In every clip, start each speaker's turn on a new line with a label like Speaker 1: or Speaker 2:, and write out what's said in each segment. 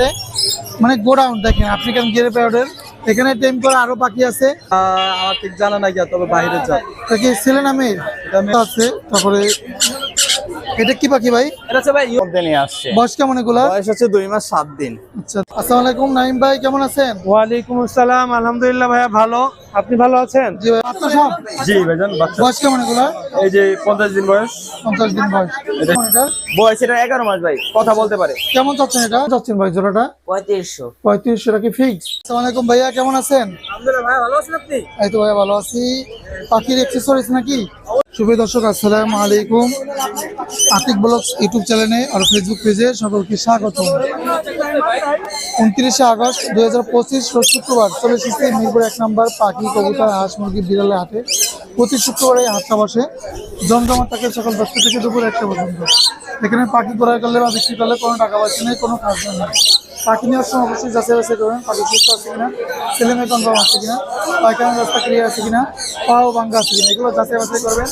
Speaker 1: আছে। মানে গোডাউন দেখেন আফ্রিকান গিয়ার প্যারডের এখানে টেম করে আরও বাকি আছে।
Speaker 2: আমার ঠিক জানা নাই তবে বাইরে
Speaker 1: যা কি ছেলে নামে আছে তারপরে এটা কি পাখি ভাই?
Speaker 2: এটা হচ্ছে ভাই মধ্যে নিয়ে আসছে।
Speaker 1: বয়স কেমন এগুলা?
Speaker 2: বয়স হচ্ছে দুই মাস সাত দিন।
Speaker 1: আচ্ছা আসসালামু আলাইকুম নাইম ভাই কেমন আছেন?
Speaker 3: ওয়ালাইকুম আসসালাম আলহামদুলিল্লাহ ভাইয়া ভালো। আপনি ভালো আছেন?
Speaker 1: জি ভাই বাচ্চা সব?
Speaker 2: জি ভাইজান বাচ্চা।
Speaker 1: বয়স কেমন এগুলা?
Speaker 2: এই যে পঞ্চাশ দিন বয়স।
Speaker 1: পঞ্চাশ দিন বয়স। এটা
Speaker 2: বয়স এটা এগারো মাস ভাই কথা বলতে পারে।
Speaker 1: কেমন চাচ্ছেন এটা? চাচ্ছেন ভাই জোড়াটা?
Speaker 4: পঁয়ত্রিশশো।
Speaker 1: পঁয়ত্রিশশো টাকা ফিক্স আসসালামু আলাইকুম ভাইয়া কেমন আছেন?
Speaker 2: আলহামদুলিল্লাহ ভাই ভালো আছেন আপনি?
Speaker 1: এই তো ভাইয়া ভালো আছি। পাখির এক্সেসরিজ নাকি? শুভ দর্শক আসসালামু আলাইকুম আতিক ব্লগস ইউটিউব চ্যানেলে আর ফেসবুক পেজে সকলকে স্বাগত। উনত্রিশে আগস্ট দু হাজার পঁচিশ শুক্রবার চলে এসেছে মিরপুর এক নম্বর পাখি, কবুতর, হাঁস, মুরগি বিড়ালের হাটে। প্রতি শুক্রবারে হাতটা বসে জমজমা থাকে সকাল দশটা থেকে দুপুর একটা পর্যন্ত। এখানে পাখি ক্রয় করলে বা বিক্রি করলে কোনো টাকা পয়সা নেই, কোনো কাজ নেই। পাখি নেওয়ার সময় অবশ্যই যাচাই বাছাই করবেন পাখি সুস্থ আছে কিনা, ছেলে মেয়ে কনফার্ম আছে কিনা পায়খানা রাস্তা ক্লিয়ার আছে কিনা, পাও ভাঙ্গা আছে কিনা, এগুলো যাচাই বাছাই করবেন।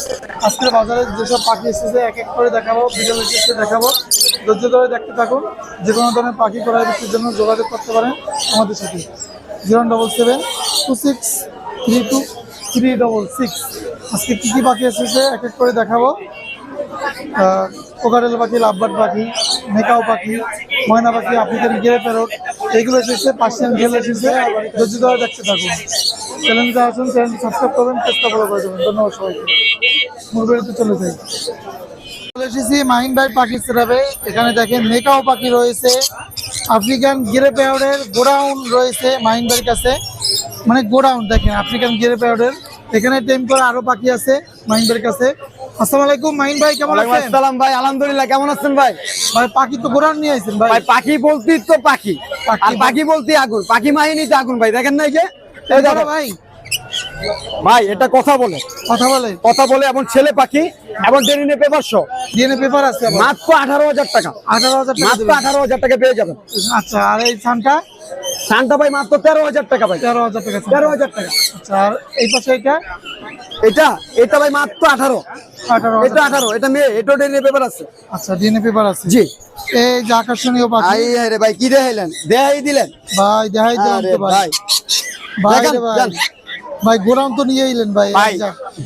Speaker 1: আজকের বাজারে যেসব পাখি এসেছে, এক এক করে দেখাবো বিকেল এসেছে দেখাবো। ধৈর্য ধরে দেখতে থাকুন, যে কোনো ধরনের পাখি ক্রয় বিক্রির জন্য যোগাযোগ করতে পারেন আমাদের সাথে। Zero double seven two six three two three double six আজকে কী কী পাখি এসেছে, এক এক করে দেখাবো। কোকারেল পাখি, লাভবার্ড পাখি, মেকাও পাখি ময়না পাখি আফ্রিকান গেরে প্যারট এগুলো এসেছে পার্সিয়ান গেল এসেছে, ধৈর্য ধরে দেখতে থাকুন। চ্যানেলটা আসুন চ্যানেলটি সাবস্ক্রাইব করবেন, চেষ্টা ফলো করে দেবেন। ধন্যবাদ সবাইকে। মুরগিতে চলে যাই। চলে এসেছি পাখি এখানে দেখেন পাখি রয়েছে। আফ্রিকান গিরে পেয়ারের গোডাউন রয়েছে কাছে। মানে গোডাউন, দেখেন, আফ্রিকান গিরে এখানে টেম করা আরও পাখি আছে মাহিন কাছে। আসসালামু আলাইকুম মাহিন ভাই কেমন আছেন?
Speaker 3: আসসালাম ভাই আলহামদুলিল্লাহ কেমন আছেন ভাই?
Speaker 1: ভাই পাখি তো গোডাউন নিয়ে আইছেন ভাই।
Speaker 3: ভাই পাখি বলতে তো পাখি।
Speaker 1: পাখি
Speaker 3: আর পাখি বলতে আগুন। পাখি মাহিনীতে আগুন ভাই দেখেন না এই যে? এই
Speaker 1: ভাই।
Speaker 3: ভাই এটা কথা বলে।
Speaker 1: কথা বলে।
Speaker 3: কথা বলে এবং ছেলে পাখি এবং পেপার শো।
Speaker 1: ডিএনএ পেপার আছে
Speaker 3: মাত্র আঠারো হাজার টাকা।
Speaker 1: আঠারো হাজার টাকা
Speaker 3: মাত্র
Speaker 1: দিবেন।
Speaker 3: আঠারো হাজার টাকা পেয়ে যাবেন।
Speaker 1: আচ্ছা আর এই সানটা
Speaker 3: সানটা ভাই মাত্র তেরো হাজার টাকা ভাই।
Speaker 1: তেরো হাজার টাকা
Speaker 3: তেরো হাজার টাকা।
Speaker 1: আচ্ছা আর এই পাশে এটা?
Speaker 3: এটা এটা ভাই মাত্র আঠারো
Speaker 1: আঠারো।
Speaker 3: এটা আঠারো এটা মেয়ে এটা পেপার আছে।
Speaker 1: আচ্ছা ডিএনএ পেপার আছে।
Speaker 3: জি।
Speaker 1: এই যে আকর্ষণীয় পাখি।
Speaker 3: আই রে ভাই কি দেখাইলেন? দেখাই দিলেন?
Speaker 1: ভাই দেখাই
Speaker 3: আরে
Speaker 1: তো ভাই।
Speaker 3: ভাই।
Speaker 1: ভাই রে ভাই। ভাই গোডাউন তো নিয়ে এলেন ভাই
Speaker 3: ভাই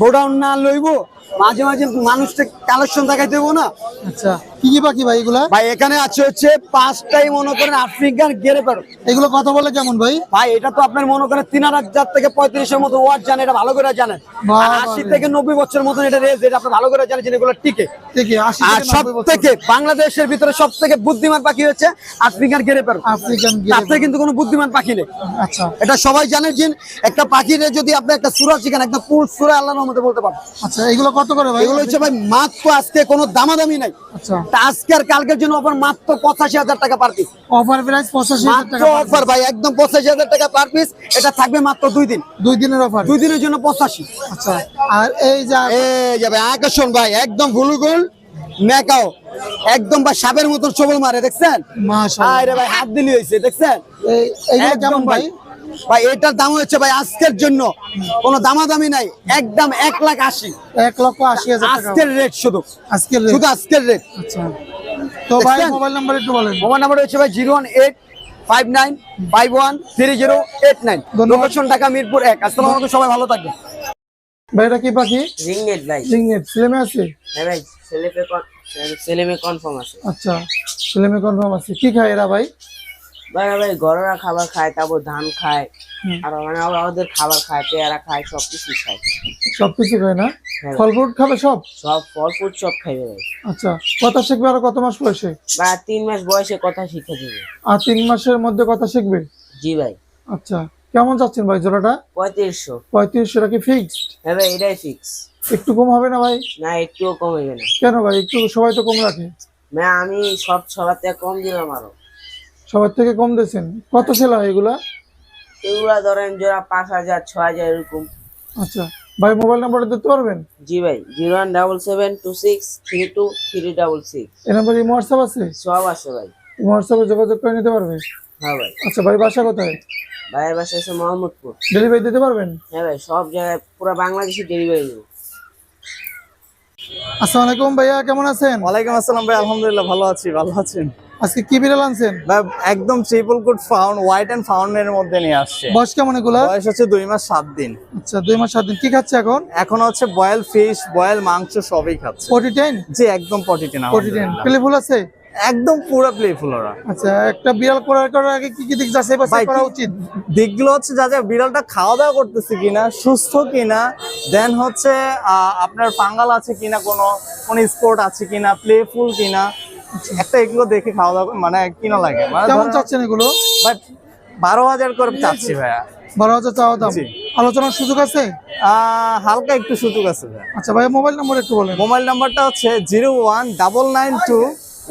Speaker 3: গোডাউন না লইবো মাঝে মাঝে মানুষকে কালেকশন দেখাই দেবো না?
Speaker 1: আচ্ছা কি কি পাখি ভাই এগুলা?
Speaker 3: ভাই এখানে আছে হচ্ছে পাঁচটাই মনে করেন আফ্রিকান গেরে পারো
Speaker 1: এগুলো কথা বলে কেমন ভাই?
Speaker 3: ভাই এটা তো আপনার মনে করেন তিন হাজার থেকে পঁয়ত্রিশের মতো ওয়াট জানেন এটা ভালো করে জানেন। আশি থেকে নব্বই বছর মতন এটা রেজ এটা আপনি ভালো করে জানেন এগুলো টিকে। আর সব থেকে বাংলাদেশের ভিতরে সব থেকে বুদ্ধিমান পাখি হচ্ছে আফ্রিকান গেরে পারো
Speaker 1: আফ্রিকান
Speaker 3: থেকে কিন্তু কোনো বুদ্ধিমান পাখি নেই।
Speaker 1: আচ্ছা।
Speaker 3: এটা সবাই জানে যে একটা পাখিরে যদি আপনি একটা সুরা শিখেন একটা পুর সুরা আল্লাহর মধ্যে বলতে পারেন।
Speaker 1: আচ্ছা এগুলো কত করে ভাই?
Speaker 3: এগুলো হচ্ছে ভাই মাত্র আজকে কোনো দামাদামি নাই।
Speaker 1: আচ্ছা।
Speaker 3: আজকে আর কালকের জন্য অফার মাত্র পঁচাশি হাজার টাকা পার পিস
Speaker 1: অফার প্রাইস পঁচাশি
Speaker 3: মাত্র অফার ভাই একদম পঁচাশি হাজার টাকা পার পিস এটা থাকবে মাত্র দুই দিন।
Speaker 1: দুই দিনের অফার
Speaker 3: দুই দিনের জন্য পঁচাশি।
Speaker 1: আচ্ছা। আর এই যা
Speaker 3: এই যাবে আকর্ষণ ভাই একদম ভুলুগুল মেকাও একদম ভাই সাপের মতো চবল মারে দেখছেন? আরে ভাই হাত দিলি হয়েছে দেখছেন?
Speaker 1: এইগুলো
Speaker 3: একদম
Speaker 1: কেমন ভাই?
Speaker 3: ভাই এটার দাম হচ্ছে ভাই আজকের জন্য। কোনো দামাদামি নাই। একদম এক লাখ আশি।
Speaker 1: এক লক্ষ আশি হাজার
Speaker 3: আজকের রেট শুধু।
Speaker 1: আজকের
Speaker 3: শুধু আজকের রেট
Speaker 1: আচ্ছা। তো ভাই মোবাইল নাম্বার একটু বলেন।
Speaker 3: মোবাইল নাম্বার হচ্ছে ভাই zero one eight five nine five one three zero eight nine. Location Dhaka Mirpur এক। আসসালামু আলাইকুম সবাই ভালো থাকবে
Speaker 1: ভাই এটা কি পাখি?
Speaker 4: রিংনেট ভাই।
Speaker 1: রিংনেট। ছেলেমে আছে?
Speaker 4: হ্যাঁ ভাই ছেলে পে ছেলে মেয়ে কনফার্ম আছে।
Speaker 1: আচ্ছা ছেলেমে কনফার্ম আছে। কি খায় এরা ভাই?
Speaker 4: ভাই ভাই ঘরোয়া খাবার খায় তারপর ধান খায়। আর মানে ওদের খাবার খায় পেয়ারা খায় সব কিছু খায়।
Speaker 1: সবকিছু খায় না?
Speaker 4: হ্যাঁ।
Speaker 1: ফল ফ্রুট খাবে সব?
Speaker 4: সব ফল সব খাইবে ভাই
Speaker 1: আচ্ছা কথা শিখবে আর কত মাস বয়সে?
Speaker 4: তিন মাস বয়সে কথা শিখে দেবে।
Speaker 1: আর তিন মাসের মধ্যে কথা শিখবে?
Speaker 4: জি ভাই।
Speaker 1: আচ্ছা কেমন যাচ্ছেন ভাই জোড়াটা?
Speaker 4: পঁয়ত্রিশশো।
Speaker 1: ফিক্সড
Speaker 4: হ্যাঁ ভাই এটাই ফিক্স
Speaker 1: একটু কম হবে না ভাই?
Speaker 4: না একটুও কমবে না।
Speaker 1: কেন ভাই একটু সবাই তো কম রাখে।
Speaker 4: না আমি সব সবার কম দিলাম আরও।
Speaker 1: সবার থেকে কম দিয়েছেন? কত সেলা হয় এগুলা?
Speaker 4: এগুলা ধরেন যারা পাঁচ হাজার ছ হাজার এরকম।
Speaker 1: আচ্ছা ভাই মোবাইল নাম্বারটা দিতে পারবেন?
Speaker 4: জি ভাই zero one double seven two six three two three double six.
Speaker 1: এই নাম্বারে হোয়াটসঅ্যাপ আছে?
Speaker 4: সব আছে ভাই।
Speaker 1: হোয়াটসঅ্যাপে যোগাযোগ করে নিতে পারবে?
Speaker 4: হ্যাঁ ভাই।
Speaker 1: আচ্ছা ভাই বাসা কোথায়?
Speaker 4: ভাইয়ের বাসা আছে মোহাম্মদপুর।
Speaker 1: ডেলিভারি দিতে পারবেন?
Speaker 4: হ্যাঁ ভাই সব জায়গায় পুরো বাংলাদেশে ডেলিভারি দেবো।
Speaker 1: আসসালামু আলাইকুম ভাইয়া কেমন আছেন?
Speaker 2: ওয়ালাইকুম আসসালাম ভাই আলহামদুলিল্লাহ ভালো আছি ভালো আছেন?
Speaker 1: আজকে কি বিড়াল আনছেন?
Speaker 5: একদম triple coat fawn white and ফাউন্ডের মধ্যে নিয়ে আসছে।
Speaker 1: বয়স কেমন এগুলা?
Speaker 5: বয়স হচ্ছে দুই মাস সাত দিন।
Speaker 1: আচ্ছা দুই মাস সাত দিন। কি খাচ্ছে এখন?
Speaker 5: এখন হচ্ছে বয়েল ফিশ বয়েল মাংস সবই খাচ্ছে।
Speaker 1: ফোর্টি টেন
Speaker 5: জি একদম forty ten
Speaker 1: forty ten play আছে?
Speaker 5: একদম পুরো প্লেফুল ওরা।
Speaker 1: আচ্ছা একটা বিড়াল করার করার আগে কি কি দিক যাচাই বাছাই করা উচিত?
Speaker 5: দিকগুলো হচ্ছে যা যা বিড়ালটা খাওয়া দাওয়া করতেছে কিনা সুস্থ কিনা দেন হচ্ছে আহ, আপনার পাঙ্গাল আছে কিনা কোনো কোন স্পোর্ট আছে কিনা প্লেফুল কিনা একটা এগুলো দেখে খাওয়া দাওয়া মানে কিনা লাগে। মানে
Speaker 1: কেমন চাচ্ছেন এগুলো?
Speaker 5: ভাই বারো হাজার করে চাচ্ছি ভাইয়া।
Speaker 1: বারো হাজার চাওয়া দাম। আলোচনার সুযোগ আছে?
Speaker 5: হালকা একটু সুযোগ আছে
Speaker 1: আচ্ছা ভাই মোবাইল নম্বর একটু বলেন।
Speaker 5: মোবাইল নাম্বারটা হচ্ছে zero one double nine two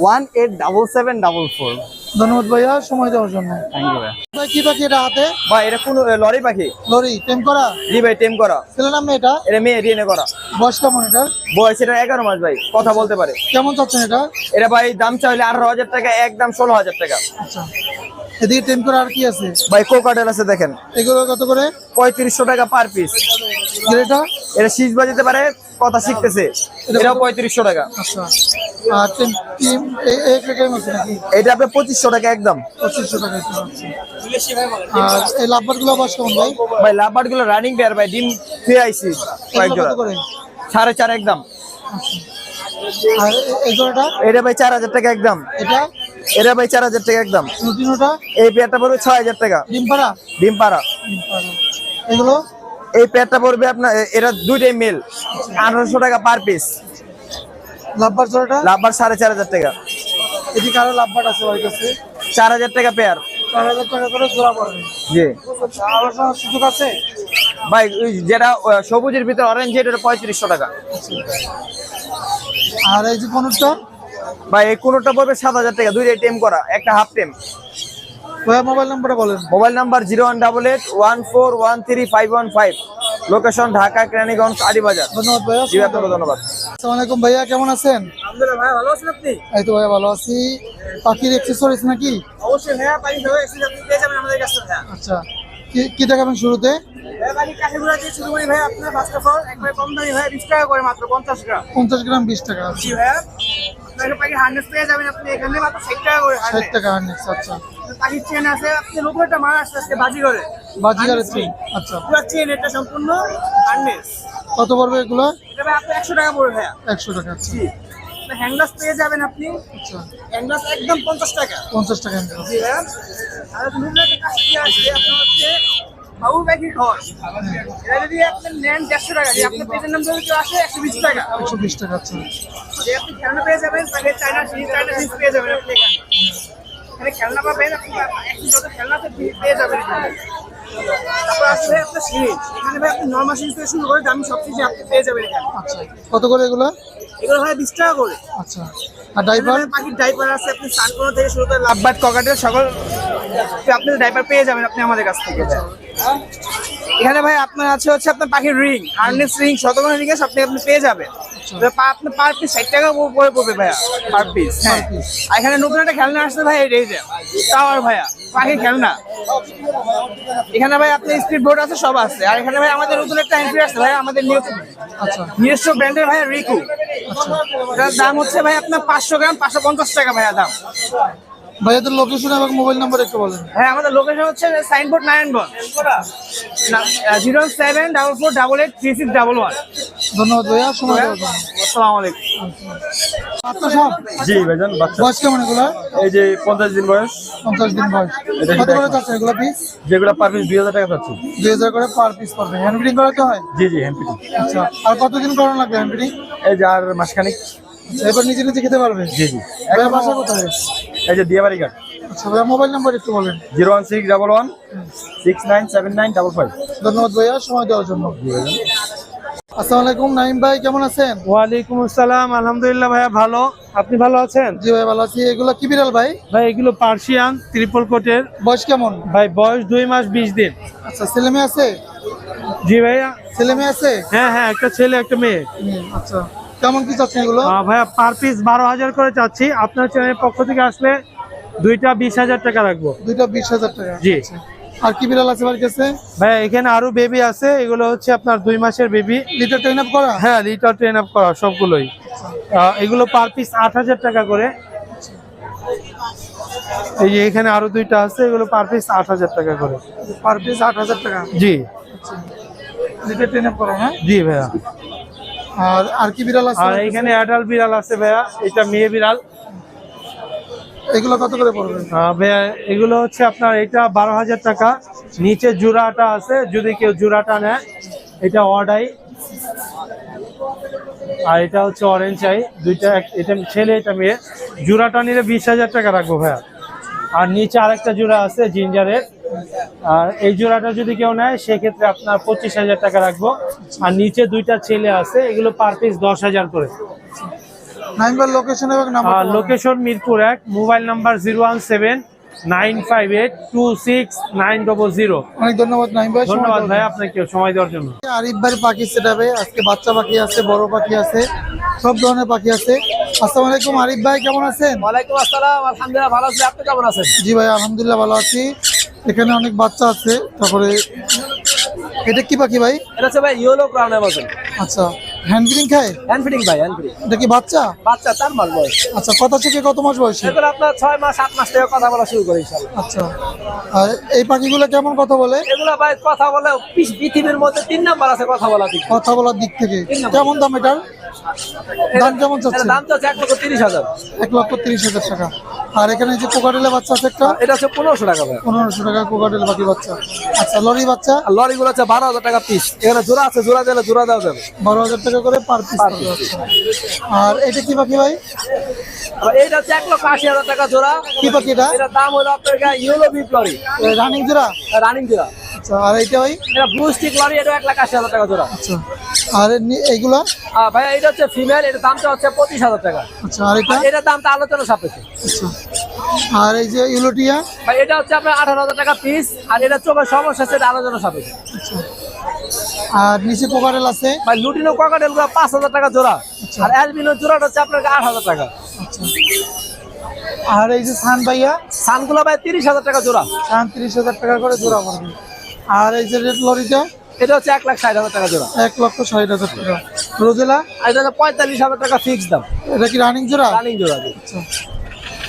Speaker 5: one eight double seven double four.
Speaker 1: ধন্যবাদ ভাইয়া সময় দেওয়ার জন্য।
Speaker 5: থ্যাংক ইউ ভাইয়া।
Speaker 1: ভাই কি পাখি এটা হাতে?
Speaker 2: ভাই এটা কোন লরি পাখি?
Speaker 1: লরি টেম করা?
Speaker 2: জি ভাই টেম করা।
Speaker 1: ছেলে নাম এটা
Speaker 2: এটা মেয়ে ডিএনএ করা।
Speaker 1: বয়স কেমন এটা
Speaker 2: বয়স এটা এগারো মাস ভাই কথা বলতে পারে।
Speaker 1: কেমন চাচ্ছেন এটা?
Speaker 2: এটা ভাই দাম চাইলে আঠারো হাজার টাকা একদম ষোলো হাজার টাকা।
Speaker 1: আচ্ছা। এদিকে টেম করা আর কি আছে?
Speaker 2: ভাই কোকাটেল আছে দেখেন।
Speaker 1: এগুলো কত করে?
Speaker 2: পঁয়ত্রিশশো টাকা পার পিস।
Speaker 1: এটা?
Speaker 2: এটা শীষ বাজাতে পারে কথা শিখতেছে। এটাও পঁয়ত্রিশশো টাকা।
Speaker 1: আচ্ছা।
Speaker 2: এটা আপনার পঁচিশশো টাকা একদম।
Speaker 1: পঁচিশশো টাকা আর এই লাভবারগুলো কেমন ভাই?
Speaker 2: ভাই লাভবারগুলো রানিং পেয়ার ভাই ডিম খেয়ে আইসি সাড়ে চার একদম।
Speaker 1: জোড়াটা?
Speaker 2: এটা ভাই চার হাজার টাকা একদম।
Speaker 1: এটা?
Speaker 2: এটা ভাই চার হাজার টাকা একদম। এই পেয়ারটা পড়বে ছয় হাজার টাকা।
Speaker 1: ডিম পাড়া?
Speaker 2: ডিম পাড়া।
Speaker 1: এগুলো?
Speaker 2: এই পেয়ারটা পড়বে আপনার এটা দুইটাই মেল আঠারোশো টাকা পার পিস
Speaker 1: লাভবার জোড়াটা?
Speaker 2: লাভবার সাড়ে চার হাজার টাকা।
Speaker 1: এদিকে আরও লাভবার আছে ওই কাছে?
Speaker 2: চার হাজার টাকা পেয়ার
Speaker 1: চার হাজার টাকা করে জোড়া পড়বে।
Speaker 2: জি।
Speaker 1: আলোচনার সুযোগ আছে?
Speaker 2: ভাই যেটা সবুজের ভিতরে অরেঞ্জ এটা পঁয়ত্রিশশো টাকা।
Speaker 1: আর এই যে পনেরোটা
Speaker 2: ভাই এই কোনোটা পড়বে সাত হাজার টাকা দুইটাই টেম করা একটা হাফ টেম
Speaker 1: মোবাইল নাম্বারটা বলেন।
Speaker 2: Mobile number zero one double eight one four one three five one five. Location Dhaka Keraniganj Aribazar
Speaker 1: ধন্যবাদ ভাইয়া
Speaker 2: জি আপনাকে ধন্যবাদ।
Speaker 1: আসসালামু আলাইকুম ভাইয়া কেমন আছেন?
Speaker 2: আলহামদুলিল্লাহ ভাই ভালো আছেন আপনি?
Speaker 1: এই তো ভাইয়া ভালো আছি। পাখির এক্সেসরিজ নাকি? আচ্ছা কি কি দেখাবেন শুরুতে?
Speaker 2: করি করে পঞ্চাশ গ্রাম।
Speaker 1: বিশ টাকা
Speaker 2: মাত্র ষাট টাকা করে হান্ড্রেড
Speaker 1: আচ্ছা।
Speaker 2: পাখির চেন আছে আপনি নব্বইটা মাল আসতে বাজি করে
Speaker 1: বাজিগারের চেন আচ্ছা।
Speaker 2: পুরো চেন এটা সম্পূর্ণ হান্ড্রেড
Speaker 1: কত পড়বে এগুলো?
Speaker 2: একশো টাকা পড়বে ভাইয়া।
Speaker 1: একশো টাকা আচ্ছা।
Speaker 2: হ্যান্ডগ্লাস পেয়ে যাবেন আপনি।
Speaker 1: আচ্ছা।
Speaker 2: হ্যান্ডগ্লাস একদম পঞ্চাশ টাকা।
Speaker 1: পঞ্চাশ টাকা
Speaker 2: জি আর কাজ আপনার হচ্ছে বাবু ব্যাগি ঘর। এটা যদি আপনি নেন দেড়শো টাকা যদি আপনার পেজের নাম যদি কেউ আসে একশো বিশ টাকা।
Speaker 1: একশো বিশ টাকা আচ্ছা।
Speaker 2: আপনি খেলনা পেয়ে যাবেন তাহলে চায়না চায়না পেয়ে যাবেন আপনি এখানে। এখানে খেলনা পাবেন আপনি যত খেলনা পেয়ে যাবেন তারপর আসবে আপনার সিরিজ। এখানে ভাই আপনি নর্মাল সিরিজ থেকে শুরু করে দামি সব সিরিজ আপনি পেয়ে যাবেন এখানে।
Speaker 1: আচ্ছা কত করে এগুলো?
Speaker 2: এগুলো হয় বিশ টাকা করে।
Speaker 1: আচ্ছা আর
Speaker 2: এখানে পাখির ডাইপার আছে আপনি সানকোনো থেকে শুরু করে লাভবাট ককাটের সকল আপনি ডাইপার পেয়ে যাবেন আপনি আমাদের কাছ থেকে। এখানে ভাই আপনার আছে হচ্ছে আপনার পাখির রিং হার্নেস রিং শতকোনা রিং আছে আপনি আপনি পেয়ে যাবেন। তো পার পিস ষাট টাকা পরে পড়বে ভাইয়া পার পিস হ্যাঁ। আর এখানে নতুন একটা খেলনা আসছে ভাই এই যে টাওয়ার ভাইয়া পাখির খেলনা। এখানে ভাই আপনার স্পিড বোর্ড আছে সব আছে। আর এখানে ভাই আমাদের নতুন একটা এন্ট্রি আসছে ভাই আমাদের
Speaker 1: আচ্ছা।
Speaker 2: নিজস্ব ব্র্যান্ডের ভাই রিকু। এটার দাম হচ্ছে ভাই আপনার পাঁচশো গ্রাম পাঁচশো পঞ্চাশ টাকা ভাইয়া দাম।
Speaker 1: ভাইয়াদের লোকেশন এবং মোবাইল নাম্বার একটু বলেন।
Speaker 2: হ্যাঁ আমাদের লোকেশন হচ্ছে Signboard Narayanganj. Zero seven double four double eight three six double one
Speaker 1: ধন্যবাদ ভাইয়া সময় দেওয়ার জন্য।
Speaker 2: আসসালামু আলাইকুম।
Speaker 1: বাচ্চা সব?
Speaker 2: জি ভাইজান বাচ্চা।
Speaker 1: বয়স কেমন এগুলো?
Speaker 2: এই যে পঞ্চাশ দিন বয়স।
Speaker 1: পঞ্চাশ দিন বয়স। কত করে চাচ্ছে এগুলো পিস
Speaker 2: যেগুলো পার পিস দুই হাজার টাকা পাচ্ছি
Speaker 1: দুই হাজার করে পার পিস পড়বে। হ্যান্ড ফিটিং করাতে হয়?
Speaker 2: জি জি হ্যান্ড
Speaker 1: আচ্ছা আর কতদিন করানো লাগবে হ্যান্ড ফিটিং
Speaker 2: এই যে আর মাসখানিক।
Speaker 1: এবার নিজে নিজে খেতে পারবে?
Speaker 2: জি জি।
Speaker 1: ভাইয়া বাসা কোথায়?
Speaker 2: এই যে দিয়াবাড়ি ঘাট।
Speaker 1: আচ্ছা ভাইয়া মোবাইল নাম্বার একটু বলেন।
Speaker 2: Zero one six double one six nine seven nine double five.
Speaker 1: ধন্যবাদ ভাইয়া সময় দেওয়ার জন্য। আসসালামু আলাইকুম নাইম ভাই কেমন আছেন?
Speaker 6: ওয়ালাইকুম আসসালাম আলহামদুলিল্লাহ ভাইয়া ভালো। আপনি ভালো আছেন?
Speaker 1: জি ভাই ভালো আছি। এগুলো কি বিড়াল ভাই?
Speaker 6: ভাই এগুলো পার্সিয়ান ত্রিপল কোটের
Speaker 1: বয়স কেমন?
Speaker 6: ভাই বয়স দুই মাস বিশ দিন।
Speaker 1: আচ্ছা ছেলে মেয়ে আছে?
Speaker 6: জি ভাইয়া।
Speaker 1: ছেলে মেয়ে আছে?
Speaker 6: হ্যাঁ হ্যাঁ একটা ছেলে একটা মেয়ে।
Speaker 1: আচ্ছা। কেমন কি চাচ্ছেন এগুলো?
Speaker 6: ভাইয়া পার পিস বারো হাজার করে চাচ্ছি। আপনার চ্যানেলের পক্ষ থেকে আসলে দুইটা বিশ হাজার টাকা রাখব।
Speaker 1: দুইটা বিশ হাজার টাকা।
Speaker 6: জি।
Speaker 1: আচ্ছা। আর কি বিড়াল আছে বাড়ির কাছে
Speaker 6: ভাইয়া এখানে আরও বেবি আছে এগুলো হচ্ছে আপনার দুই মাসের বেবি
Speaker 1: লিটার ট্রেন আপ করা?
Speaker 6: হ্যাঁ লিটার ট্রেন আপ করা সবগুলোই। এগুলো পার পিস আট হাজার টাকা করে। এই যে এখানে আরও দুইটা আছে এগুলো পার পিস আট হাজার টাকা করে।
Speaker 1: পার পিস আট হাজার টাকা?
Speaker 6: জি।
Speaker 1: দুইটা ট্রেনে পড়ে হ্যাঁ?
Speaker 6: জি ভাইয়া।
Speaker 1: আর আর কি বিড়াল আছে
Speaker 6: আর এখানে অ্যাডাল্ট বিড়াল আছে ভাইয়া। এটা মেয়ে বিড়াল।
Speaker 1: এগুলো কত করে পড়বে?
Speaker 6: এগুলো হচ্ছে আপনার এটা বারো হাজার টাকা। নিচে জোড়াটা আছে, যদি কেউ জোড়াটা নেয়, এটা অর্ডাই আর এটা হচ্ছে অরেঞ্জ আই। দুইটা এটা ছেলে, এটা মেয়ে। জোড়াটা নিলে বিশ হাজার টাকা রাখব ভাইয়া। আর নিচে আরেকটা জোড়া আছে, জিঞ্জারের। আর এই জোড়াটা যদি কেউ নেয়, সেক্ষেত্রে আপনার পঁচিশ হাজার টাকা রাখব। আর নিচে দুইটা ছেলে আছে, এগুলো পার পিস দশ হাজার করে।
Speaker 1: লোকেশন এবং নাম্বার
Speaker 6: লোকেশন মিরপুর এক mobile number zero one seven nine five eight two six nine double zero
Speaker 1: অনেক ধন্যবাদ নাইম ভাই
Speaker 6: ধন্যবাদ ভাই আপনাকে সময় দেওয়ার জন্য।
Speaker 1: আরিফ ভাই পাখি সেটাবে আজকে বাচ্চা পাখি আছে বড় পাখি আছে সব ধরনের পাখি আছে। আসসালামু আলাইকুম আরিফ ভাই কেমন আছেন?
Speaker 7: ওয়ালাইকুম আসসালাম আলহামদুলিল্লাহ ভালো আছি আপনি কেমন আছেন?
Speaker 1: জি ভাই আলহামদুলিল্লাহ ভালো আছি। এখানে অনেক বাচ্চা আছে তারপরে এটা কি পাখি ভাই?
Speaker 7: এটা হচ্ছে ভাই ইয়েলো ক্রাউন অ্যামাজন
Speaker 1: আচ্ছা। হ্যান্ড ফিডিং খায়?
Speaker 7: হ্যান্ড ফিডিং ভাই হ্যান্ড ফিডিং
Speaker 1: এটা কি বাচ্চা?
Speaker 7: বাচ্চা চার মাস বয়স।
Speaker 1: আচ্ছা কত থেকে কত মাস বয়স?
Speaker 7: এগুলো আপনার ছয় মাস সাত মাস থেকে কথা বলা শুরু করে ইনশাল্লাহ।
Speaker 1: আচ্ছা। আর এই পাখিগুলো কেমন কথা বলে?
Speaker 7: এগুলো ভাই কথা বলে পৃথ- পৃথিবীর মধ্যে তিন নাম্বার আছে কথা বলা দিক
Speaker 1: কথা বলার দিক থেকে। কেমন দাম এটার? দাম কেমন
Speaker 7: এটা
Speaker 1: চাচ্ছে
Speaker 7: দাম তো হচ্ছে এক লক্ষ তিরিশ হাজার।
Speaker 1: এক লক্ষ তিরিশ হাজার টাকা। আর এখানে যে কোকাটেলের বাচ্চা আছে একটা?
Speaker 7: এটা হচ্ছে পনেরোশো টাকা
Speaker 1: পনেরোশো টাকা কোকাটেল পাখি বাচ্চা। আচ্ছা লরি বাচ্চা?
Speaker 7: আর লরিগুলো হচ্ছে বারো হাজার টাকা পিস এখানে জোড়া আছে জোড়া দিলে জোড়া দেওয়া যাবে।
Speaker 1: বারো হাজার টাকা করে পার পিস আর এটা কি পাখি ভাই?
Speaker 7: এইটা হচ্ছে এক লক্ষ আশি হাজার টাকা জোড়া।
Speaker 1: কি পাখি এটা?
Speaker 7: এটার দাম হলো আপনার ইউলো বিপ লরি।
Speaker 1: রানিং জোড়া?
Speaker 7: রানিং জোড়া।
Speaker 1: আচ্ছা আর
Speaker 7: এটা ব্লু স্টিক লরি এটা এক লাখ আশি হাজার টাকা জোড়া।
Speaker 1: আচ্ছা আর এইগুলা?
Speaker 7: আর ভাই এটা হচ্ছে ফিমেল এটার দামটা হচ্ছে পঁচিশ হাজার টাকা।
Speaker 1: আচ্ছা আর এটা
Speaker 7: দামটা আলোচনা সাপেক্ষে।
Speaker 1: আচ্ছা আর এই যে ইউলোটিয়া?
Speaker 7: ভাই এটা হচ্ছে আপনার আঠারো হাজার টাকা পিস আর এটা চোখের সমস্যা আলোচনা সাপেক্ষে।
Speaker 1: আর নিচে কোকাটেল আছে?
Speaker 7: ভাই লুটিনো ককাটেলগুলো পাঁচ হাজার টাকা জোড়া আর অ্যালবিনো জোড়াটা হচ্ছে আপনার আট হাজার টাকা।
Speaker 1: আর এই যে সান ভাইয়া?
Speaker 7: সানগুলো ভাই তিরিশ হাজার টাকা জোড়া।
Speaker 1: সান তিরিশ হাজার টাকা করে জোড়া পড়বে। আর এই যে রেড লরিটা
Speaker 7: এটা হচ্ছে এক লাখ ষাট হাজার টাকা জোড়া।
Speaker 1: এক লক্ষ ষাট হাজার টাকা। রোজেলা?
Speaker 7: আর এটা হচ্ছে পঁয়তাল্লিশ হাজার টাকা ফিক্স দাম।
Speaker 1: এটা কি রানিং জোড়া?
Speaker 7: রানিং জোড়া।
Speaker 1: আচ্ছা।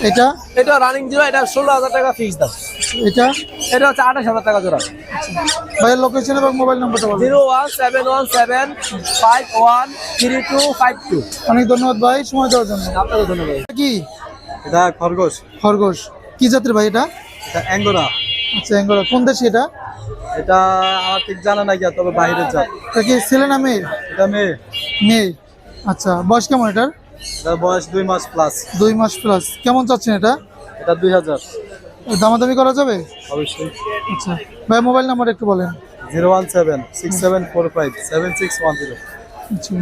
Speaker 1: এটা?
Speaker 7: এটা রানিং জোড়া এটা ষোলো হাজার টাকা ফিক্স দাম।
Speaker 1: এটা?
Speaker 7: এটা হচ্ছে আঠাশ হাজার টাকা জোড়া।
Speaker 1: ভাইয়ের লোকেশন এবং মোবাইল নাম্বারটা বলুন।
Speaker 7: Zero one seven one seven five one three two five two.
Speaker 1: অনেক ধন্যবাদ ভাই সময় দেওয়ার জন্য।
Speaker 7: আপনাকে ধন্যবাদ।
Speaker 1: এটা কি?
Speaker 8: এটা খরগোশ।
Speaker 1: খরগোশ। কি জাতের ভাই এটা?
Speaker 8: এটা অ্যাঙ্গোরা।
Speaker 1: আচ্ছা অ্যাঙ্গোলা কোন দেশে এটা?
Speaker 8: এটা আমার ঠিক জানা নাই তবে বাইরে জাত।
Speaker 1: এটা কি ছেলে না মেয়ে?
Speaker 8: এটা মেয়ে।
Speaker 1: মেয়ে। আচ্ছা বয়স কেমন এটার?
Speaker 8: এটার বয়স দুই মাস প্লাস
Speaker 1: দুই মাস প্লাস কেমন চাচ্ছেন এটা?
Speaker 8: এটা দুই হাজার।
Speaker 1: দামাদামি করা যাবে?
Speaker 8: অবশ্যই।
Speaker 1: আচ্ছা। ভাই মোবাইল নাম্বার একটু বলেন।
Speaker 8: Zero one seven six seven four five seven six one zero.
Speaker 1: আচ্ছা।